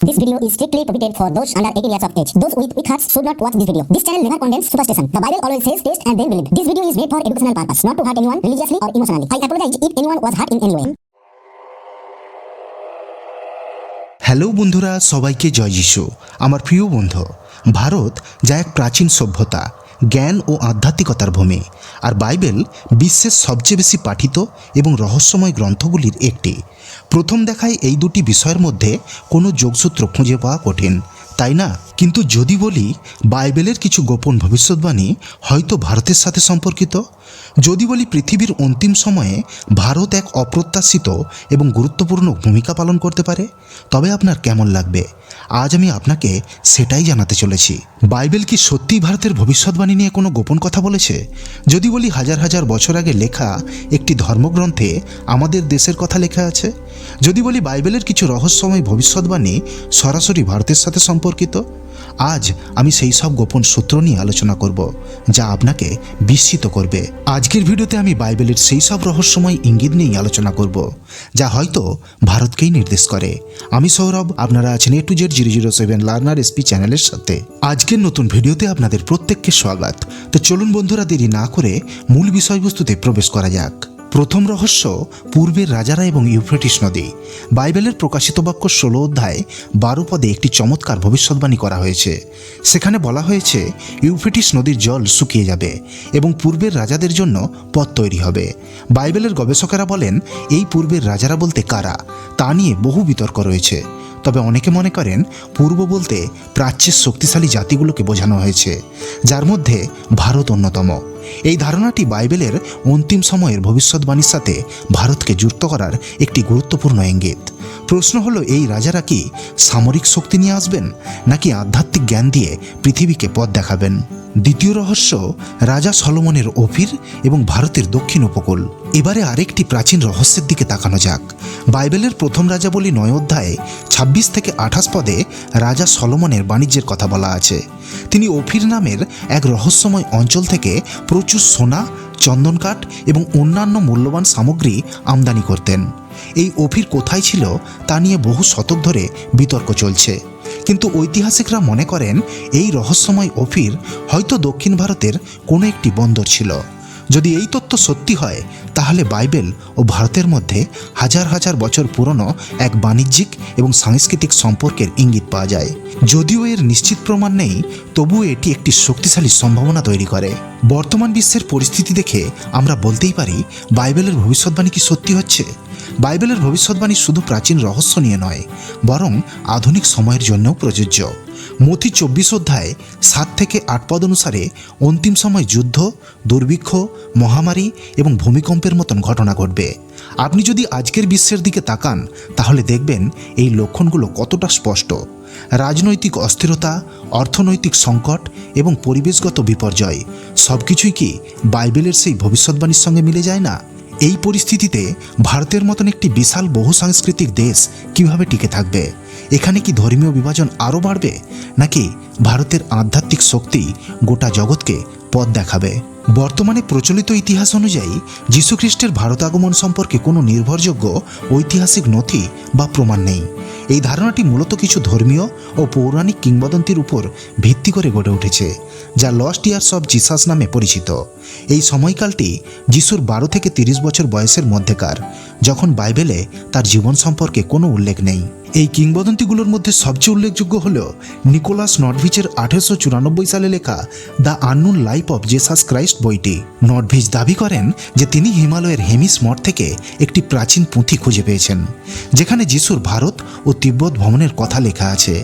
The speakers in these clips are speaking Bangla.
This video is strictly prohibited for those under 18 years of age. Those with weak hearts should not watch this video. This channel never condemns superstition. The Bible always says taste and then believe. This video is made for educational purpose, not to hurt anyone religiously or emotionally. I apologize if anyone was hurt in any way. Hello বন্ধুরা সবাইকে জয় যিশু আমার প্রিয় বন্ধু ভারত যা এক প্রাচীন সভ্যতা জ্ঞান ও আধ্যাত্মিকতার ভূমি। আর বাইবেল বিশ্বের সবচেয়ে বেশি পাঠিত এবং রহস্যময় গ্রন্থগুলির একটি। প্রথম দেখায় এই দুটি বিষয়ের মধ্যে কোনো যোগসূত্র খুঁজে পাওয়া কঠিন। তাই না? কিন্তু যদি বলি, বাইবেলের কিছু গোপন ভবিষ্যৎবাণী হয়তো ভারতের সাথে সম্পর্কিত। যদি বলি, পৃথিবীর অন্তিম সময়ে ভারত এক অপ্রত্যাশিত এবং গুরুত্বপূর্ণ ভূমিকা পালন করতে পারে। তবে আপনার কেমন লাগবে? আজ আমি আপনাকে সেটাই জানাতে চলেছি। বাইবেল কি সত্যিই ভারতের ভবিষ্যৎবাণী নিয়ে কোনো গোপন কথা বলেছে? যদি বলি, হাজার হাজার বছর আগে লেখা একটি ধর্মগ্রন্থে আমাদের দেশের কথা লেখা আছে। যদি বলি, বাইবেলের কিছু রহস্যময় ভবিষ্যৎবাণী সরাসরি ভারতের সাথে সম্পর্কিত। আজ আমি সেই সব গোপন সূত্র নিয়ে আলোচনা করব, যা আপনাকে বিস্মিত করবে। আজকের ভিডিওতে আমি বাইবেলের সেই সব রহস্যময় ইঙ্গিত নিয়েই আলোচনা করব, যা হয়তো ভারতকেই নির্দেশ করে। আমি সৌরভ, আপনারা আছেন A to Z zero zero seven learner SP চ্যানেলের সাথে। আজকের নতুন ভিডিওতে আপনাদের প্রত্যেককে স্বাগত। তো চলুন বন্ধুরা, দেরি না করে মূল বিষয়বস্তুতে প্রবেশ করা যাক। প্রথম রহস্য পূর্বের রাজারা এবং ইউফ্রেটিস নদী। বাইবেলের প্রকাশিত বাক্য ষোলো অধ্যায় বারো পদে একটি চমৎকার ভবিষ্যৎবাণী করা হয়েছে। সেখানে বলা হয়েছে, ইউফ্রেটিস নদীর জল শুকিয়ে যাবে এবং পূর্বের রাজাদের জন্য পথ তৈরি হবে। বাইবেলের গবেষকেরা বলেন, এই পূর্বের রাজারা বলতে কারা? তা নিয়ে বহু বিতর্ক রয়েছে। তবে অনেকে মনে করেন পূর্ব বলতে প্রাচ্যের শক্তিশালী জাতিগুলোকে বোঝানো হয়েছে, যার মধ্যে ভারত অন্যতম। এই ধারণাটি বাইবেলের অন্তিম সময়ের ভবিষ্যৎবাণীর সাথে ভারতকে যুক্ত করার একটি গুরুত্বপূর্ণ ইঙ্গিত। প্রশ্ন হলো, এই রাজারা কি সামরিক শক্তি নিয়ে আসবেন, নাকি আধ্যাত্মিক জ্ঞান দিয়ে পৃথিবীকে পথ দেখাবেন? দ্বিতীয় রহস্য, রাজা সলমনের অফির এবং ভারতের দক্ষিণ উপকূল। এবারে আরেকটি প্রাচীন রহস্যের দিকে তাকানো যাক। বাইবেলের প্রথম রাজা বলি নয় অধ্যায়ে ছাব্বিশ থেকে আঠাশ পদে রাজা সলমনের বাণিজ্যের কথা বলা আছে। তিনি অফির নামের এক রহস্যময় অঞ্চল থেকে প্রচুর সোনা চন্দন কাঠ এবং অন্যান্য মূল্যবান সামগ্রী আমদানি করতেন। এই অফির কোথায় ছিল তা নিয়ে বহু শতক ধরে বিতর্ক চলছে। কিন্তু ঐতিহাসিকরা মনে করেন এই রহস্যময় অফির হয়তো দক্ষিণ ভারতের কোনো একটি বন্দর ছিল। যদি এই তথ্য সত্যি হয়, তাহলে বাইবেল ও ভারতের মধ্যে হাজার হাজার বছর পুরনো এক বাণিজ্যিক এবং সাংস্কৃতিক সম্পর্কের ইঙ্গিত পাওয়া যায়। যদিও এর নিশ্চিত প্রমাণ নেই, তবুও এটি একটি শক্তিশালী সম্ভাবনা তৈরি করে। বর্তমান বিশ্বের পরিস্থিতি দেখে আমরা বলতেই পারি, বাইবেলের ভবিষ্যৎবাণী কি সত্যি হচ্ছে? বাইবেলের ভবিষ্যৎবাণী শুধু প্রাচীন রহস্য নিয়ে নয়, বরং আধুনিক সময়ের জন্যও প্রযোজ্য। মথি চব্বিশ অধ্যায় সাত থেকে আট পদ অনুসারে অন্তিম সময় যুদ্ধ, দুর্ভিক্ষ, মহামারী এবং ভূমিকম্পের মতন ঘটনা ঘটবে। আপনি যদি আজকের বিশ্বের দিকে তাকান, তাহলে দেখবেন এই লক্ষণগুলো কতটা স্পষ্ট। রাজনৈতিক অস্থিরতা, অর্থনৈতিক সংকট এবং পরিবেশগত বিপর্যয় সব কিছুই কি বাইবেলের সেই ভবিষ্যৎবাণীর সঙ্গে মিলে যায় না? এই পরিস্থিতিতে ভারতের মতন একটি বিশাল বহু সাংস্কৃতিক দেশ কীভাবে টিকে থাকবে? এখানে কি ধর্মীয় বিভাজন আরও বাড়বে? নাকি ভারতের আধ্যাত্মিক শক্তি গোটা জগৎকে পথ দেখাবে? বর্তমানে প্রচলিত ইতিহাস অনুযায়ী যীশুখ্রিস্টের ভারত আগমন সম্পর্কে কোনো নির্ভরযোগ্য ঐতিহাসিক নথি বা প্রমাণ নেই। এই ধারণাটি মূলত কিছু ধর্মীয় ও পৌরাণিক কিংবদন্তির উপর ভিত্তি করে গড়ে উঠেছে, যা লস্ট ইয়ার্স অব জিসাস নামে পরিচিত। এই সময়কালটি যিশুর বারো থেকে তিরিশ বছর বয়সের মধ্যেকার, যখন বাইবেলে তার জীবন সম্পর্কে কোনো উল্লেখ নেই। এই কিংবদন্তিগুলোর মধ্যে সবচেয়ে উল্লেখযোগ্য হল নিকোলাস নটভিচের আঠেরোশো চুরানব্বই সালে লেখা the unknown life of Jesus Christ বইটি নটভিচ দাবি করেন যে তিনি হিমালয়ের হেমিস মঠ থেকে একটি প্রাচীন পুঁথি খুঁজে পেয়েছেন, যেখানে যিশুর ভারত ও তিব্বত ভ্রমণের কথা লেখা আছে।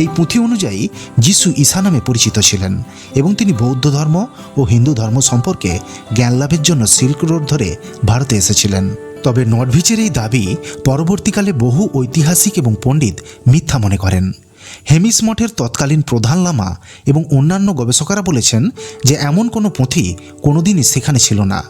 এই পুঁথি অনুযায়ী যিশু ঈশা নামে পরিচিত ছিলেন এবং তিনি বৌদ্ধ ধর্ম ও হিন্দু ধর্ম সম্পর্কে জ্ঞান লাভের জন্য সিল্ক রোড ধরে ভারতে এসেছিলেন। তবে নটভিচের এই দাবি পরবর্তীকালে বহু ঐতিহাসিক এবং পণ্ডিত মিথ্যা মনে করেন। হেমিস মঠের তৎকালীন প্রধান লামা এবং অন্যান্য গবেষকরা বলেছেন যে এমন কোনো পুঁথি কোনোদিনই সেখানে ছিল না।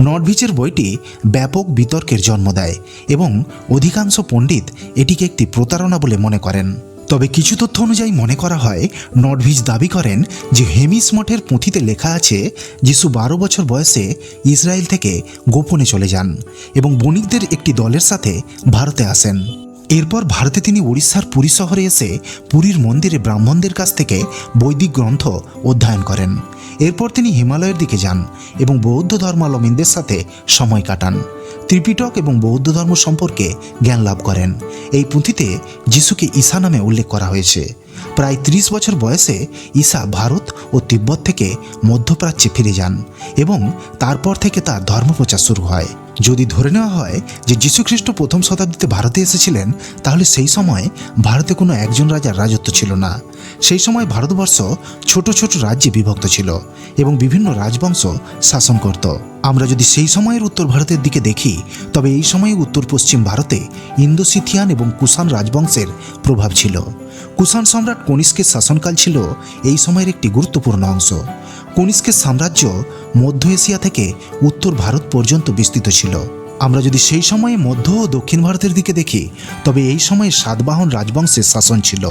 নটভিচের বইটি ব্যাপক বিতর্কের জন্ম দেয় এবং অধিকাংশ পণ্ডিত এটিকে একটি প্রতারণা বলে মনে করেন। তবে কিছু তথ্য অনুযায়ী মনে করা হয় নটভিজ দাবি করেন যে হেমিস মঠের পুঁথিতে লেখা আছে যিশু বারো বছর বয়সে ইসরায়েল থেকে গোপনে চলে যান এবং বণিকদের একটি দলের সাথে ভারতে আসেন। এরপর ভারতে তিনি উড়িষ্যার পুরী শহরে এসে পুরীর মন্দিরে ব্রাহ্মণদের কাছ থেকে বৈদিক গ্রন্থ অধ্যয়ন করেন। এরপর তিনি হিমালয়ের দিকে যান এবং বৌদ্ধ ধর্মাবলম্বীদের সাথে সময় কাটান। ত্রিপিটক এবং বৌদ্ধ ধর্ম সম্পর্কে জ্ঞান লাভ করেন। এই পুঁথিতে যিশুকে ঈশা নামে উল্লেখ করা হয়েছে। প্রায় ত্রিশ বছর বয়সে ঈশা ভারত ও তিব্বত থেকে মধ্যপ্রাচ্যে ফিরে যান এবং তারপর থেকে তার ধর্মপ্রচার শুরু হয়। যদি ধরে নেওয়া হয় যে যীশুখ্রিস্ট প্রথম শতাব্দীতে ভারতে এসেছিলেন, তাহলে সেই সময় ভারতে কোনো একজন রাজার রাজত্ব ছিল না। সেই সময় ভারতবর্ষ ছোট ছোট রাজ্যে বিভক্ত ছিল এবং বিভিন্ন রাজবংশ শাসন করত। আমরা যদি সেই সময়ের উত্তর ভারতের দিকে দেখি, তবে এই সময়ে উত্তর পশ্চিম ভারতে ইন্দোসিথিয়ান এবং কুষাণ রাজবংশের প্রভাব ছিল। কুষাণ সম্রাট কনিষ্কের শাসনকাল ছিল এই সময়ের একটি গুরুত্বপূর্ণ অংশ। কনিষ্কের সাম্রাজ্য মধ্য এশিয়া থেকে উত্তর ভারত পর্যন্ত বিস্তৃত ছিল। আমরা যদি সেই সময়ে মধ্য ও দক্ষিণ ভারতের দিকে দেখি, তবে এই সময়ে সাতবাহন রাজবংশের শাসন ছিল।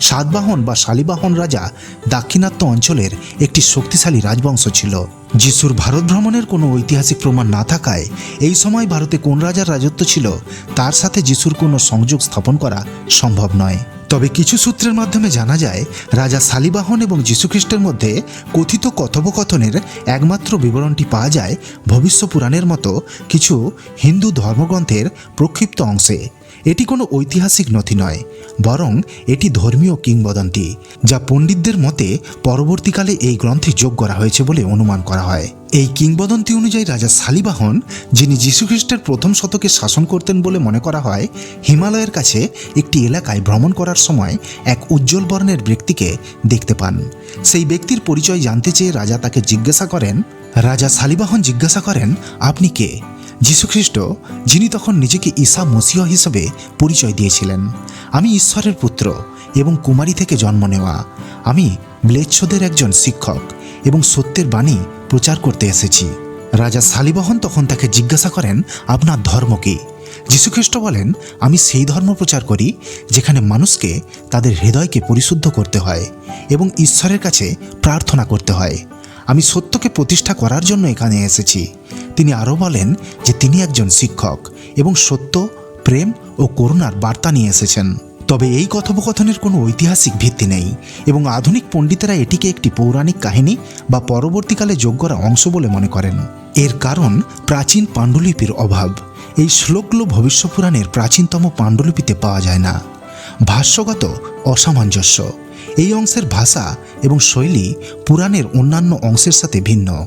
সাতবাহন বা শালিবাহন রাজা দাক্ষিণাত্য অঞ্চলের একটি শক্তিশালী রাজবংশ ছিল। যিশুর ভারত ভ্রমণের কোনো ঐতিহাসিক প্রমাণ না থাকায় এই সময় ভারতে কোন রাজার রাজত্ব ছিল, তার সাথে যিশুর কোনো সংযোগ স্থাপন করা সম্ভব নয়। তবে কিছু সূত্রের মাধ্যমে জানা যায়, রাজা শালিবাহন এবং যীশুখ্রিস্টের মধ্যে কথিত কথোপকথনের একমাত্র বিবরণটি পাওয়া যায় ভবিষ্য পুরাণের মতো কিছু হিন্দু ধর্মগ্রন্থের প্রক্ষিপ্ত অংশে। এটি কোনো ঐতিহাসিক নথি নয়, বরং এটি ধর্মীয় কিংবদন্তি, যা পণ্ডিতদের মতে পরবর্তীকালে এই গ্রন্থে যোগ করা হয়েছে বলে অনুমান করা হয়। এই কিংবদন্তি অনুযায়ী রাজা শালিবাহন যিনি যীশুখ্রিস্টের প্রথম শতকে শাসন করতেন বলে মনে করা হয়, হিমালয়ের কাছে একটি এলাকায় ভ্রমণ করার সময় এক উজ্জ্বল বর্ণের ব্যক্তিকে দেখতে পান। সেই ব্যক্তির পরিচয় জানতে চেয়ে রাজা তাকে জিজ্ঞাসা করেন, রাজা শালিবাহন জিজ্ঞাসা করেন, আপনি কে? যীশুখ্রিস্ট যিনি তখন নিজেকে ঈসা মসিহ হিসেবে পরিচয় দিয়েছিলেন। আমি ঈশ্বরের পুত্র এবং কুমারী থেকে জন্ম নেওয়া। আমি ম্লেচ্ছদের একজন শিক্ষক এবং সত্যের বাণী প্রচার করতে এসেছি। রাজা শালিবাহন তখন তাকে জিজ্ঞাসা করেন, আপনার ধর্ম কী? যীশুখ্রিস্ট বলেন, আমি সেই ধর্ম প্রচার করি, যেখানে মানুষকে তাদের হৃদয়কে পরিশুদ্ধ করতে হয় এবং ঈশ্বরের কাছে প্রার্থনা করতে হয়। আমি সত্যকে প্রতিষ্ঠা করার জন্য এখানে এসেছি। তিনি আরও বলেন যে তিনি একজন শিক্ষক এবং সত্য, প্রেম ও করুণার বার্তা নিয়ে এসেছেন। তবে এই কথোপকথনের কোনো ঐতিহাসিক ভিত্তি নেই এবং আধুনিক পণ্ডিতেরা এটিকে একটি পৌরাণিক কাহিনী বা পরবর্তীকালে যোগ করা অংশ বলে মনে করেন। এর কারণ প্রাচীন পাণ্ডুলিপির অভাব। এই শ্লোকগুলো ভবিষ্য পুরাণের প্রাচীনতম পাণ্ডুলিপিতে পাওয়া যায় না। ভাষ্যগত অসামঞ্জস্য। এই অংশের ভাষা এবং শৈলী পুরাণের অন্যান্য অংশের সাথে ভিন্ন।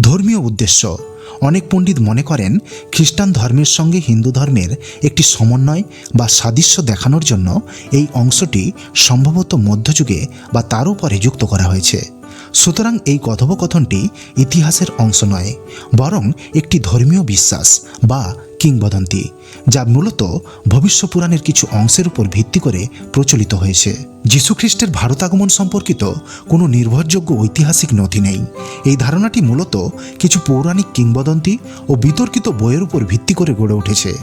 ধর্মীয় উদ্দেশ্য। অনেক পণ্ডিত মনে করেন, খ্রিস্টান ধর্মের সঙ্গে হিন্দু ধর্মের একটি সমন্বয় বা সাদৃশ্য দেখানোর জন্য এই অংশটি সম্ভবত মধ্যযুগে বা তারও পরে যুক্ত করা হয়েছে। সুতরাং এই কথোপকথনটি ইতিহাসের অংশ নয়, বরং একটি ধর্মীয় বিশ্বাস বা কিংবদন্তি। যা মূলত ভবিষ্য পুরাণের কিছু অংশের উপর ভিত্তি করে প্রচলিত হয়েছে। যীশুখ্রিস্টের ভারত আগমন সম্পর্কিত কোনো নির্ভরযোগ্য ঐতিহাসিক নথি নেই। এই ধারণাটি মূলত কিছু পৌরাণিক কিংবদন্তি ও বিতর্কিত বইয়ের উপর ভিত্তি করে গড়ে উঠেছে।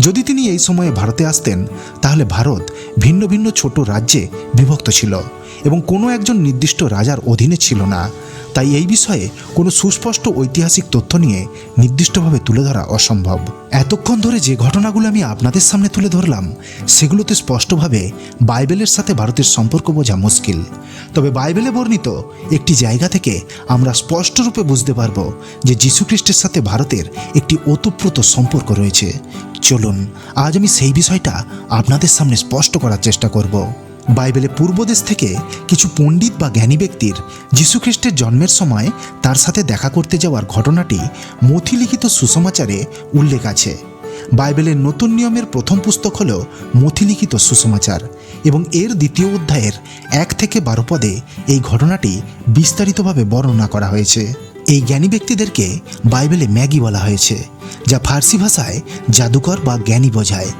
যদি তিনি এই সময়ে ভারতে আসতেন, তাহলে ভারত ভিন্ন ভিন্ন ছোট রাজ্যে বিভক্ত ছিল এবং কোনো একজন নির্দিষ্ট রাজার অধীনে ছিল না। তাই এই বিষয়ে কোনো সুস্পষ্ট ঐতিহাসিক তথ্য নিয়ে নির্দিষ্টভাবে তুলে ধরা অসম্ভব। এতক্ষণ ধরে যে ঘটনাগুলো আমি আপনাদের সামনে তুলে ধরলাম, সেগুলোতে স্পষ্টভাবে বাইবেলের সাথে ভারতের সম্পর্ক বোঝা মুশকিল। তবে বাইবেলে বর্ণিত একটি জায়গা থেকে আমরা স্পষ্টরূপে বুঝতে পারব যে যীশুখ্রিস্টের সাথে ভারতের একটি ওতপ্রোত সম্পর্ক রয়েছে। চলুন, আজ আমি সেই বিষয়টা আপনাদের সামনে স্পষ্ট করার চেষ্টা করব। বাইবেলে পূর্বদেশ থেকে কিছু পণ্ডিত বা জ্ঞানী ব্যক্তির যীশুখ্রিস্টের জন্মের সময় তার সাথে দেখা করতে যাওয়ার ঘটনাটি মথিলিখিত সুসমাচারে উল্লেখ আছে। বাইবেলের নতুন নিয়মের প্রথম পুস্তক হল মথিলিখিত সুসমাচার এবং এর দ্বিতীয় অধ্যায়ের এক থেকে বারো পদে এই ঘটনাটি বিস্তারিতভাবে বর্ণনা করা হয়েছে। এই জ্ঞানী ব্যক্তিদেরকে বাইবেলে ম্যাগি বলা হয়েছে, যা ফার্সি ভাষায় জাদুকর বা জ্ঞানী বোঝায়।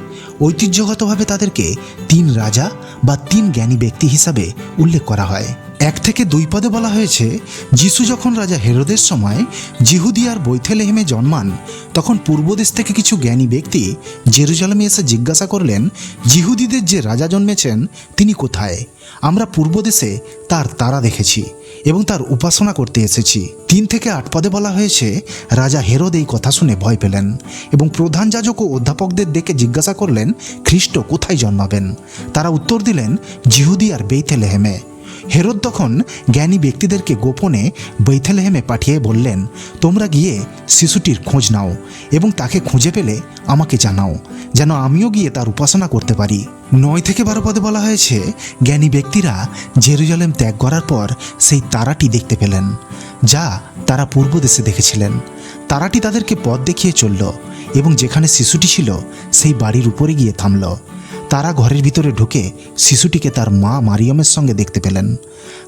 ঐতিহ্যগতভাবে তাদেরকে তিন রাজা বা তিন জ্ঞানী ব্যক্তি হিসাবে উল্লেখ করা হয়। এক থেকে দুই পদে বলা হয়েছে, যিশু যখন রাজা হেরোদের সময় জিহুদিয়ার বৈথেলেহেমে জন্মান, তখন পূর্বদেশ থেকে কিছু জ্ঞানী ব্যক্তি জেরুজালেমে এসে জিজ্ঞাসা করলেন, জিহুদিদের যে রাজা জন্মেছেন, তিনি কোথায়? আমরা পূর্বদেশে তার তারা দেখেছি এবং তার উপাসনা করতে এসেছি। তিন থেকে আট পদে বলা হয়েছে, রাজা হেরোদ এই কথা শুনে ভয় পেলেন এবং প্রধান যাজক ও অধ্যাপকদের ডেকে জিজ্ঞাসা করলেন, খ্রিস্ট কোথায় জন্মাবেন? তারা উত্তর দিলেন, জিহুদি আর বেইথেলেহেমে। হেরোদ তখন জ্ঞানী ব্যক্তিদেরকে গোপনে বৈথেলেহেমে পাঠিয়ে বললেন, তোমরা গিয়ে শিশুটির খোঁজ নাও এবং তাকে খুঁজে পেলে আমাকে জানাও, যেন আমিও গিয়ে তার উপাসনা করতে পারি। নয় থেকে বারো পদে বলা হয়েছে, জ্ঞানী ব্যক্তিরা জেরুজালেম ত্যাগ করার পর সেই তারাটি দেখতে পেলেন, যা তারা পূর্ব দেশে দেখেছিলেন। তারাটি তাদেরকে পথ দেখিয়ে চলল এবং যেখানে শিশুটি ছিল, সেই বাড়ির উপরে গিয়ে থামল। তারা ঘরের ভিতরে ঢুকে শিশুটিকে তার মা মারিয়মের সঙ্গে দেখতে পেলেন।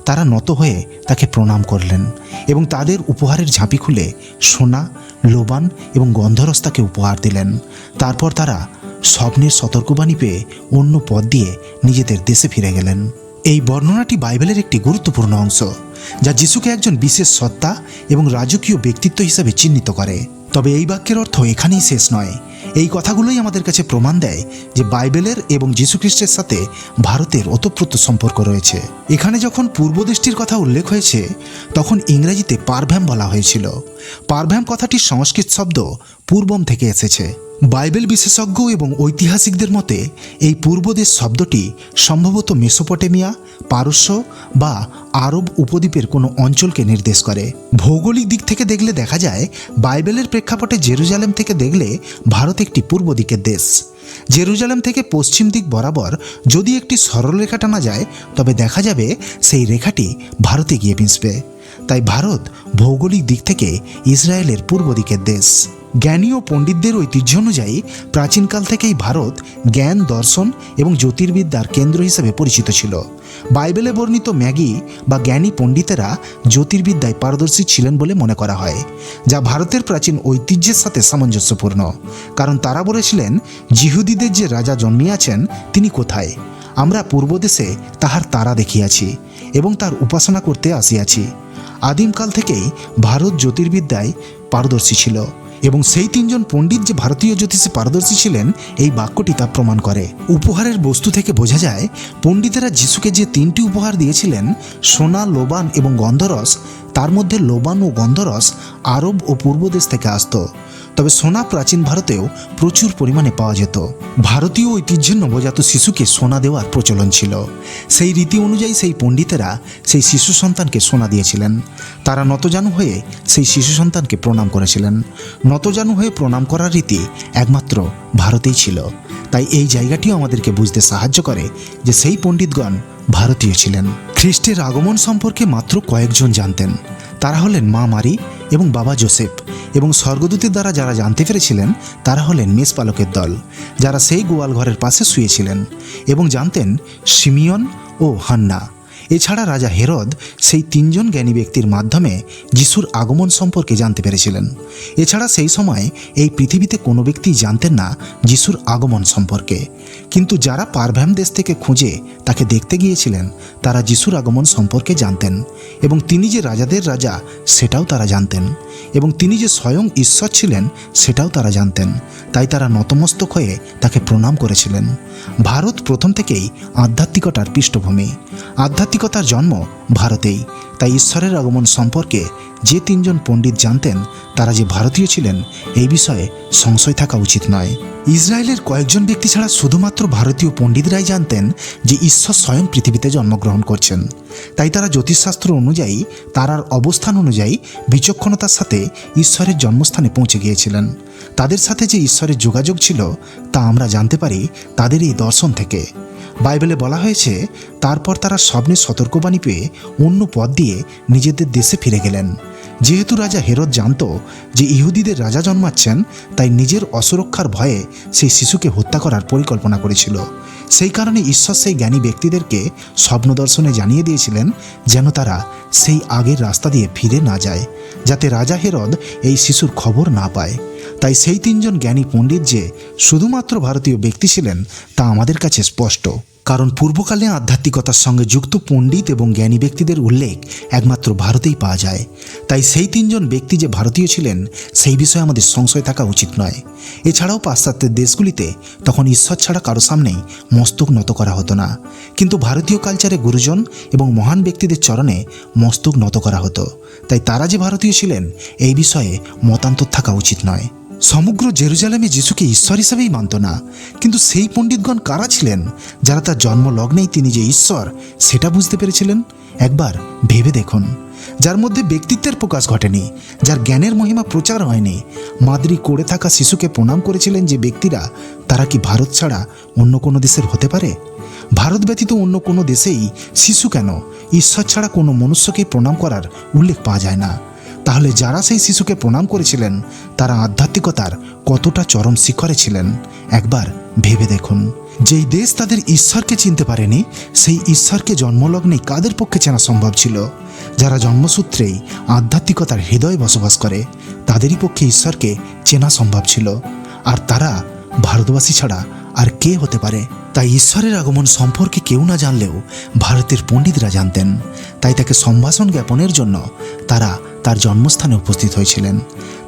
তারা নত হয়ে তাকে প্রণাম করলেন এবং তাদের উপহারের ঝাঁপি খুলে সোনা, লোবান এবং গন্ধরস তাকে উপহার দিলেন। তারপর তারা স্বপ্নের সতর্কবাণী পেয়ে অন্য পথ দিয়ে নিজেদের দেশে ফিরে গেলেন। এই বর্ণনাটি বাইবেলের একটি গুরুত্বপূর্ণ অংশ, যা যিশুকে একজন বিশেষ সত্তা এবং রাজকীয় ব্যক্তিত্ব হিসেবে চিহ্নিত করে। তবে এই বাক্যের অর্থ এখানেই শেষ নয়। এই কথাগুলোই আমাদের কাছে প্রমাণ দেয় যে বাইবেলের এবং যীশুখ্রিস্টের সাথে ভারতের ওতপ্রোত সম্পর্ক রয়েছে। এখানে যখন পূর্বদেশটির কথা উল্লেখ হয়েছে, তখন ইংরেজিতে পারভ্যাম বলা হয়েছিল। পারভ্যাম কথাটির সংস্কৃত শব্দ পূর্বম থেকে এসেছে। বাইবেল বিশেষজ্ঞ এবং ঐতিহাসিকদের মতে, এই পূর্বদেশ শব্দটি সম্ভবত মেসোপটেমিয়া, পারস্য বা আরব উপদ্বীপের কোনো অঞ্চলকে নির্দেশ করে। ভৌগোলিক দিক থেকে দেখলে দেখা যায়, বাইবেলের প্রেক্ষাপটে জেরুজালেম থেকে দেখলে ভারত একটি পূর্ব দিকের দেশ। জেরুজালেম থেকে পশ্চিম দিক বরাবর যদি একটি সরলরেখা টানা যায়, তবে দেখা যাবে সেই রেখাটি ভারতে গিয়ে মিশবে। তাই ভারত ভৌগোলিক দিক থেকে ইসরায়েলের পূর্ব দিকের দেশ। জ্ঞানী ও পণ্ডিতদের ঐতিহ্য অনুযায়ী প্রাচীনকাল থেকেই ভারত জ্ঞান, দর্শন এবং জ্যোতির্বিদ্যার কেন্দ্র হিসেবে পরিচিত ছিল। বাইবেলে বর্ণিত ম্যাগি বা জ্ঞানী পণ্ডিতেরা জ্যোতির্বিদ্যায় পারদর্শী ছিলেন বলে মনে করা হয়, যা ভারতের প্রাচীন ঐতিহ্যের সাথে সামঞ্জস্যপূর্ণ। কারণ তারা বলেছিলেন জিহুদিদের যে রাজা জন্মিয়াছেন, তিনি কোথায়? আমরা পূর্বদেশে তাহার তারা দেখিয়াছি এবং তার উপাসনা করতে আসিয়াছি। আদিমকাল থেকেই ভারত জ্যোতির্বিদ্যায় পারদর্শী ছিল। এবং সেই তিনজন পণ্ডিত যে ভারতীয় জ্যোতিষে পারদর্শী ছিলেন, এই বাক্যটি তা প্রমাণ করে। উপহারের বস্তু থেকে বোঝা যায়, পণ্ডিতেরা যিশুকে যে তিনটি উপহার দিয়েছিলেন, সোনা, লোবান এবং গন্ধরস, তার মধ্যে লোবান ও গন্ধরস আরব ও পূর্বদেশ থেকে আসতো। তবে সোনা প্রাচীন ভারতেও প্রচুর পরিমাণে পাওয়া যেত। ভারতীয় ঐতিহ্যের নবজাত শিশুকে সোনা দেওয়ার প্রচলন ছিল। সেই রীতি অনুযায়ী সেই পণ্ডিতেরা সেই শিশু সন্তানকে সোনা দিয়েছিলেন। তারা নতজানু হয়ে সেই শিশু সন্তানকে প্রণাম করেছিলেন। নতজানু হয়ে প্রণাম করার রীতি একমাত্র ভারতেই ছিল। তাই এই জায়গাটিও আমাদেরকে বুঝতে সাহায্য করে যে সেই পণ্ডিতগণ ভারতীয় ছিলেন। খ্রিস্টের আগমন সম্পর্কে মাত্র কয়েকজন জানতেন। তারা হলেন মা মারি এবং বাবা জোসেফ এবং স্বর্গদূতের দ্বারা যারা জানতে পেরেছিলেন, তারা হলেন মেষপালকের দল, যারা সেই গোয়াল ঘরের পাশে শুয়েছিলেন এবং জানতেন সিমিয়ন ও হান্না। এছাড়া রাজা হেরদ সেই তিনজন জ্ঞানী ব্যক্তির মাধ্যমে যিশুর আগমন সম্পর্কে জানতে পেরেছিলেন। এছাড়া সেই সময় এই পৃথিবীতে কোনো ব্যক্তি জানতেন না যিশুর আগমন সম্পর্কে। কিন্তু যারা পারভ্যাম দেশ থেকে খুঁজে তাকে দেখতে গিয়েছিলেন, তারা যিশুর আগমন সম্পর্কে জানতেন এবং তিনি যে রাজাদের রাজা, সেটাও তারা জানতেন এবং তিনি যে স্বয়ং ঈশ্বর ছিলেন, সেটাও তারা জানতেন। তাই তারা নতমস্তক হয়ে তাকে প্রণাম করেছিলেন। ভারত প্রথম থেকেই আধ্যাত্মিকতার পৃষ্ঠভূমি। আধ্যাত্মিকতার জন্ম ভারতেই। তাই ঈশ্বরের আগমন সম্পর্কে যে তিনজন পণ্ডিত জানতেন, তারা যে ভারতীয় ছিলেন, এই বিষয়ে সংশয় থাকা উচিত নয়। ইসরায়েলের কয়েকজন ব্যক্তি ছাড়া শুধুমাত্র ভারতীয় পণ্ডিতরাই জানতেন যে ঈশ্বর স্বয়ং পৃথিবীতে জন্মগ্রহণ করছেন। তাই তারা জ্যোতিষশাস্ত্র অনুযায়ী, তারার অবস্থান অনুযায়ী বিচক্ষণতার সাথে ঈশ্বরের জন্মস্থানে পৌঁছে গিয়েছিলেন। তাদের সাথে যে ঈশ্বরের যোগাযোগ ছিল, তা আমরা জানতে পারি তাদের এই দর্শন থেকে। বাইবেলে বলা হয়েছে, তারপর তারা স্বপ্নে সতর্কবাণী পেয়ে অন্য পথ দিয়ে নিজেদের দেশে ফিরে গেলেন। যেহেতু রাজা হেরদ জানত যে ইহুদিদের রাজা জন্মাচ্ছেন, তাই নিজের অসুরক্ষার ভয়ে সেই শিশুকে হত্যা করার পরিকল্পনা করেছিল। সেই কারণে ঈশ্বর সেই জ্ঞানী ব্যক্তিদেরকে স্বপ্ন দর্শনে জানিয়ে দিয়েছিলেন যেন তারা সেই আগের রাস্তা দিয়ে ফিরে না যায়, যাতে রাজা হেরদ এই শিশুর খবর না পায়। তাই সেই তিনজন জ্ঞানী পণ্ডিত যে শুধুমাত্র ভারতীয় ব্যক্তি ছিলেন, তা আমাদের কাছে স্পষ্ট। কারণ পূর্বকালে আধ্যাত্মিকতার সঙ্গে যুক্ত পণ্ডিত এবং জ্ঞানী ব্যক্তিদের উল্লেখ একমাত্র ভারতেই পাওয়া যায়। তাই সেই তিনজন ব্যক্তি যে ভারতীয় ছিলেন, সেই বিষয়ে আমাদের সংশয় থাকা উচিত নয়। এছাড়াও পাশ্চাত্যের দেশগুলিতে তখন ঈশ্বর ছাড়া কারও সামনেই মস্তক নত করা হতো না। কিন্তু ভারতীয় কালচারে গুরুজন এবং মহান ব্যক্তিদের চরণে মস্তক নত করা হতো। তাই তারা যে ভারতীয় ছিলেন, এই বিষয়ে মতান্তর থাকা উচিত নয়। সমগ্র জেরুজালেমে যিশুকে ঈশ্বর হিসেবেই মানত না। কিন্তু সেই পণ্ডিতগণ কারা ছিলেন, যারা তার জন্ম লগ্নেই তিনি যে ঈশ্বর, সেটা বুঝতে পেরেছিলেন? একবার ভেবে দেখুন। যার মধ্যে ব্যক্তিত্বের প্রকাশ ঘটেনি, যার জ্ঞানের মহিমা প্রচার হয়নি, মাদ্রি করে থাকা শিশুকে প্রণাম করেছিলেন যে ব্যক্তিরা, তারা কি ভারত ছাড়া অন্য কোনো দেশের হতে পারে? ভারত ব্যতীত অন্য কোনো দেশেই শিশু কেন? ঈশ্বর ছাড়া কোনো মনুষ্যকে প্রণাম করার উল্লেখ পাওয়া যায় না। তাহলে যারা সেই শিশুকে প্রণাম করেছিলেন, তারা আধ্যাত্মিকতার কতটা চরম শিখরে ছিলেন? একবার ভেবে দেখুন। যেই দেশ তাদের ঈশ্বরকে চিনতে পারেনি, সেই ঈশ্বরকে জন্মলগ্নেই কাদের পক্ষে চেনা সম্ভব ছিল? যারা জন্মসূত্রেই আধ্যাত্মিকতার হৃদয়ে বসবাস করে, তাদেরই পক্ষে ঈশ্বরকে চেনা সম্ভব ছিল। আর তারা ভারতবাসী ছাড়া আর কে হতে পারে? তাই ঈশ্বরের আগমন সম্পর্কে কেউ না জানলেও ভারতের পণ্ডিতরা জানতেন। তাই তাকে সম্ভাষণ জ্ঞাপনের জন্য তারা তার জন্মস্থানে উপস্থিত হয়েছিলেন।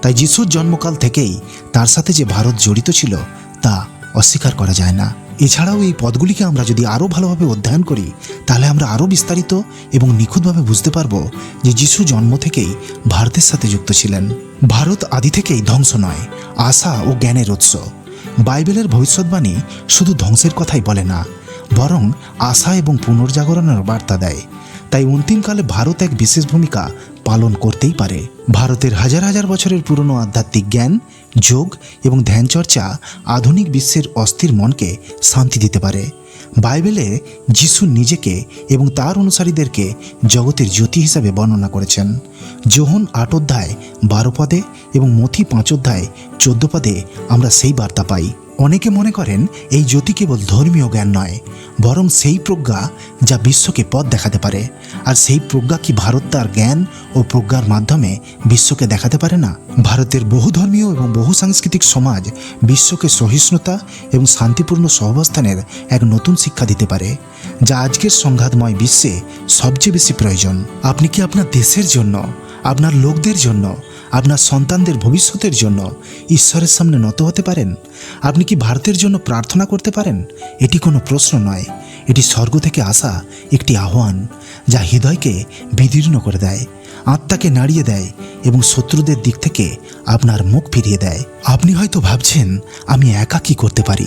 তাই যিশুর জন্মকাল থেকেই তার সাথে যে ভারত জড়িত ছিল, তা অস্বীকার করা যায় না। এছাড়াও এই পদগুলিকে আমরা যদি আরও ভালোভাবে অধ্যয়ন করি, তাহলে আমরা আরও বিস্তারিত এবং নিখুঁতভাবে বুঝতে পারব যে যিশু জন্ম থেকেই ভারতের সাথে যুক্ত ছিলেন। ভারত আদি থেকেই ধ্বংস নয়, আশা ও জ্ঞানের উৎস। বাইবেলের ভবিষ্যৎবাণী শুধু ধ্বংসের কথাই বলে না, বরং আশা এবং পুনর্জাগরণের বার্তা দেয়। তাই অন্তিমকালে ভারত এক বিশেষ ভূমিকা পালন করতেই পারে। ভারতের হাজার হাজার বছরের পুরনো আধ্যাত্মিক জ্ঞান, যোগ এবং ধ্যানচর্চা আধুনিক বিশ্বের অস্থির মনকে শান্তি দিতে পারে। বাইবেলে যিশু নিজেকে এবং তার অনুসারীদেরকে জগতের জ্যোতি হিসাবে বর্ণনা করেছেন। যোহন আট অধ্যায় বারো পদে এবং মথি পাঁচ অধ্যায় চোদ্দ পদে আমরা সেই বার্তা পাই। অনেকে মনে করেন এই জ্যোতি কেবল ধর্মীয় জ্ঞান নয়, বরং সেই প্রজ্ঞা যা বিশ্বকে পথ দেখাতে পারে। আর সেই প্রজ্ঞা কি ভারত তার জ্ঞান ও প্রজ্ঞার মাধ্যমে বিশ্বকে দেখাতে পারে না? ভারতের বহুধর্মীয় এবং বহু সাংস্কৃতিক সমাজ বিশ্বকে সহিষ্ণুতা এবং শান্তিপূর্ণ সহাবস্থানের এক নতুন শিক্ষা দিতে পারে, যা আজকের সংঘাতময় বিশ্বে সবচেয়ে বেশি প্রয়োজন। আপনি কি আপনার দেশের জন্য, আপনার লোকদের জন্য আপনার সন্তানদের ভবিষ্যতের জন্য ঈশ্বরের সামনে নত হতে পারেন? আপনি কি ভারতের জন্য প্রার্থনা করতে পারেন? এটি কোনো প্রশ্ন নয়। এটি স্বর্গ থেকে আসা একটি আহ্বান, যা হৃদয়কে বিদীর্ণ করে দেয়, আত্মাকে নাড়িয়ে দেয় এবং শত্রুদের দিক থেকে আপনার মুখ ফিরিয়ে দেয়। আপনি হয়তো ভাবছেন, আমি একা কি করতে পারি?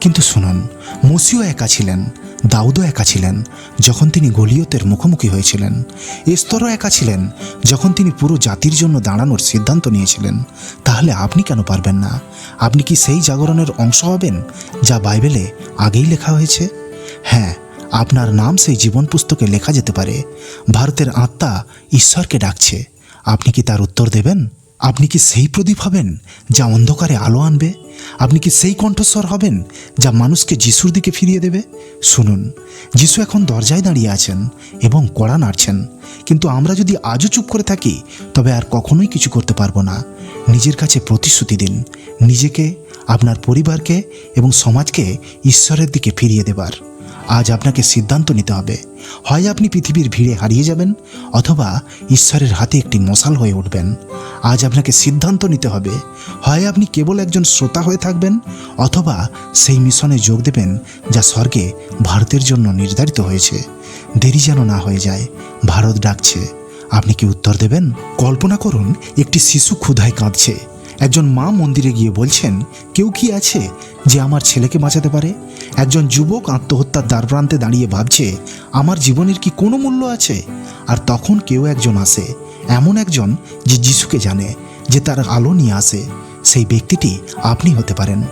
কিন্তু শুনুন, মসিও একা ছিলেন, দাউদও একা ছিলেন, যখন তিনি গলিয়তের মুখোমুখি হয়েছিলেন। এস্তরও একা ছিলেন, যখন তিনি পুরো জাতির জন্য দাঁড়ানোর সিদ্ধান্ত নিয়েছিলেন। তাহলে আপনি কেন পারবেন না? আপনি কি সেই জাগরণের অংশ হবেন, যা বাইবেলে আগেই লেখা হয়েছে? হ্যাঁ আপনার নাম সেই জীবন পুস্তকে লেখা যেতে পারে। ভারতের আত্মা ঈশ্বরকে ডাকছে। আপনি কি তার উত্তর দেবেন? আপনি কি সেই প্রদীপ হবেন যা অন্ধকারে আলো আনবে? আপনি কি সেই কণ্ঠস্বর হবেন যা মানুষকে যিশুর দিকে ফিরিয়ে দেবে? শুনুন, যিশু এখন দরজায় দাঁড়িয়ে আছেন এবং কড়া নাড়ছেন। কিন্তু আমরা যদি আজও চুপ করে থাকি, তবে আর কখনোই কিছু করতে পারব না। নিজের কাছে প্রতিশ্রুতি দিন। নিজেকে, আপনার পরিবারকে এবং সমাজকে ঈশ্বরের দিকে ফিরিয়ে দেবার। আজ আপনাকে সিদ্ধান্ত নিতে হবে। হয় আপনি পৃথিবীর ভিড়ে হারিয়ে যাবেন, অথবা ঈশ্বরের হাতে একটি মশাল হয়ে উঠবেন। আজ আপনাকে সিদ্ধান্ত নিতে হবে। হয় আপনি কেবল একজন শ্রোতা হয়ে থাকবেন, অথবা সেই মিশনে যোগ দেবেন যা স্বর্গে ভারতের জন্য নির্ধারিত হয়েছে। দেরি যেন না হয়ে যায়। ভারত ডাকছে। আপনি কি উত্তর দেবেন? কল্পনা করুন, একটি শিশু ক্ষুধায় কাঁদছে। একজন মা মন্দিরে গিয়ে বলছেন, কেউ কি আছে যে আমার ছেলেকে বাঁচাতে পারে? একজন যুবক আত্মহত্যার দ্বারপ্রান্তে দাঁড়িয়ে ভাবছে, আমার জীবনের কি কোনো মূল্য আছে? আর তখন কেউ একজন আসে, এমন একজন যে যিশুকে জানে, যে তার আলো নিয়ে আসে। সেই ব্যক্তিটি আপনি হতে পারেন।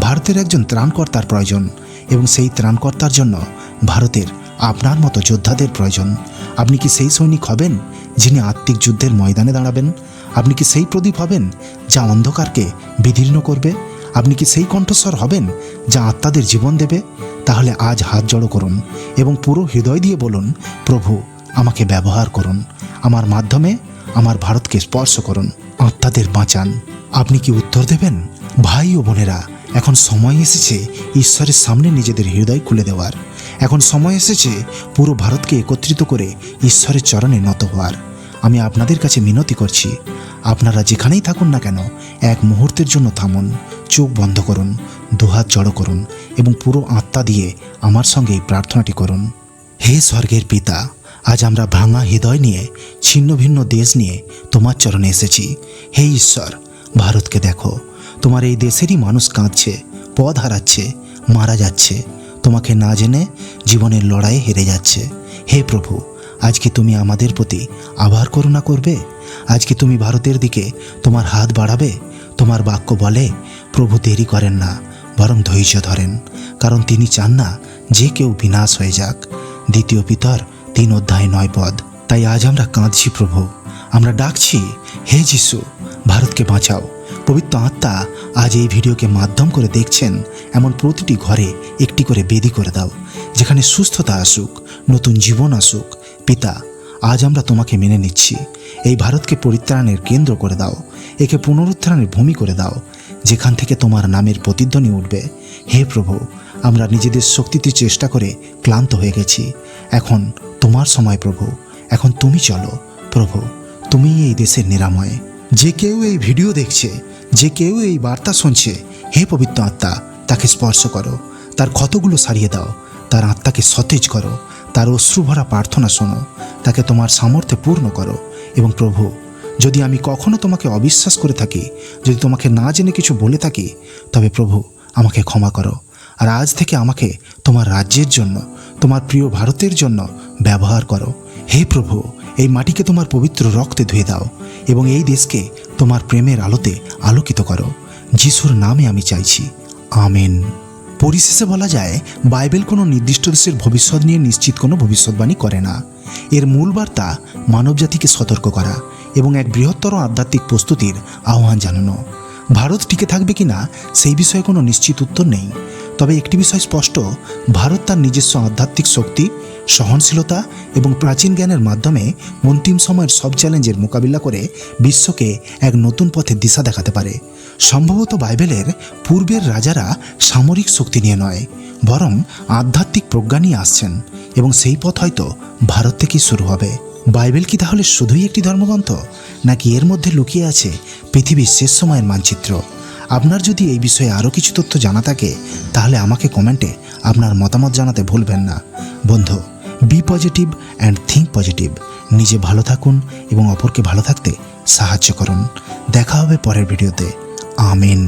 ভারতের একজন ত্রাণকর্তার প্রয়োজন এবং সেই ত্রাণকর্তার জন্য ভারতের আপনার মতো যোদ্ধাদের প্রয়োজন। আপনি কি সেই সৈনিক হবেন যিনি আত্মিক যুদ্ধের ময়দানে দাঁড়াবেন? আপনি কি সেই প্রদীপ হবেন যা অন্ধকারকে বিদীর্ণ করবে? আপনি কি সেই কণ্ঠস্বর হবেন যা আত্মাদের জীবন দেবে? তাহলে আজ হাত জড়ো করুন এবং পুরো হৃদয় দিয়ে বলুন, প্রভু, আমাকে ব্যবহার করুন। আমার মাধ্যমে আমার ভারতকে স্পর্শ করুন। আত্মাদের বাঁচান। আপনি কি উত্তর দেবেন? ভাই ও বোনেরা, এখন সময় এসেছে ঈশ্বরের সামনে নিজেদের হৃদয় খুলে দেওয়ার। এখন সময় এসেছে পুরো ভারতকে একত্রিত করে ঈশ্বরের চরণে নত হওয়ার। আমি আপনাদের কাছে মিনতি করছি। আপনারা যেখানেই থাকুন না কেন, এক মুহূর্তের জন্য থামুন, চোখ বন্ধ করুন, দুহাত জড়ো করুন এবং পুরো আত্মা দিয়ে আমার সঙ্গে এই প্রার্থনাটি করুন। হে স্বর্গের পিতা, আজ আমরা ভাঙা হৃদয় নিয়ে, ছিন্ন ভিন্ন দেশ নিয়ে তোমার চরণে এসেছি। হে ঈশ্বর, ভারতকে দেখো, তোমার এই দেশেরই মানুষ কাঁদছে, পথ হারাচ্ছে, মারা যাচ্ছে, তোমাকে না জেনে জীবনের লড়াইয়ে হেরে যাচ্ছে। হে প্রভু আজকে তুমি আমাদের প্রতি আবার করুণা করবে। আজকে তুমি ভারতের দিকে তোমার হাত বাড়াবে। তোমার বাক্য বলে, প্রভু দেরি করেন না, বরং ধৈর্য ধরেন, কারণ তিনি চান না যে কেউ বিনাশ হয়ে যাক। দ্বিতীয় পিতর, তিন অধ্যায় নয় পদ। তাই আজ আমরা কাঁদছি, প্রভু। আমরা ডাকছি, হে যিশু, ভারতকে বাঁচাও। পবিত্র আত্মা আজ এই ভিডিওকে মাধ্যম করে দেখছেন, এমন প্রতিটি ঘরে একটি করে বেদি করে দাও, যেখানে সুস্থতা আসুক, নতুন জীবন আসুক পিতা, আজ আমরা তোমাকে মেনে নিচ্ছি। এই ভারতকে পরিত্রাণের কেন্দ্র করে দাও। একে পুনরুত্থানের ভূমি করে দাও। যেখান থেকে তোমার নামের প্রতিধ্বনি উঠবে। হে প্রভু, আমরা নিজেদের শক্তিতে চেষ্টা করে ক্লান্ত হয়ে গেছি। এখন তোমার সময় প্রভু। এখন তুমি চলো। প্রভু তুমি এই দেশের নিরাময়। যে কেউ এই ভিডিও দেখছে, যে কেউ এই বার্তা শুনছে, হে পবিত্র আত্মা, তাকে স্পর্শ করো। তার ক্ষতগুলো সারিয়ে দাও। তার আত্মাকে সতেজ করো। তার অশ্রুভরা প্রার্থনা শোনো, তাকে তোমার সামর্থ্যে পূর্ণ করো। এবং প্রভু, যদি আমি কখনো তোমাকে অবিশ্বাস করে থাকি, যদি তোমাকে না জেনে কিছু বলে থাকি, তবে প্রভু, আমাকে ক্ষমা করো। আর আজ থেকে আমাকে তোমার রাজ্যের জন্য, তোমার প্রিয় ভারতের জন্য ব্যবহার করো। হে প্রভু, এই মাটিকে তোমার পবিত্র রক্তে ধুয়ে দাও, এবং এই দেশকে তোমার প্রেমের আলোতে আলোকিত করো। যিশুর নামে আমি চাইছি। আমেন। পরিশেষে বলা যায়, বাইবেল কোনো নির্দিষ্ট দেশের ভবিষ্যৎ নিয়ে নিশ্চিত কোনো ভবিষ্যৎবাণী করে না। এর মূল বার্তা, মানবজাতিকে সতর্ক করা এবং এক বৃহত্তর আধ্যাত্মিক প্রস্তুতির আহ্বান জানানো। ভারত টিকে থাকবে কিনা, সেই বিষয়ে কোনো নিশ্চিত উত্তর নেই। তবে একটি বিষয় স্পষ্ট, ভারত তার নিজস্ব আধ্যাত্মিক শক্তি, সহনশীলতা এবং প্রাচীন জ্ঞানের মাধ্যমে অন্তিম সময়ের সব চ্যালেঞ্জের মোকাবিলা করে বিশ্বকে এক নতুন পথে দিশা দেখাতে পারে। সম্ভবত বাইবেলের পূর্বের রাজারা সামরিক শক্তি নিয়ে নয়, বরং আধ্যাত্মিক প্রজ্ঞা নিয়ে আসছেন এবং সেই পথ হয়তো ভারত থেকেই শুরু হবে। বাইবেল কি তাহলে শুধুই একটি ধর্মগ্রন্থ, নাকি এর মধ্যে লুকিয়ে আছে পৃথিবীর শেষ সময়ের মানচিত্র? আপনার যদি এই বিষয়ে আরও কিছু তথ্য জানা থাকে, তাহলে আমাকে কমেন্টে আপনার মতামত জানাতে ভুলবেন না। বন্ধু be positive and think positive নিজে ভালো থাকুন এবং অপরকে ভালো থাকতে সাহায্য করুন। দেখা হবে পরের ভিডিওতে। আমিন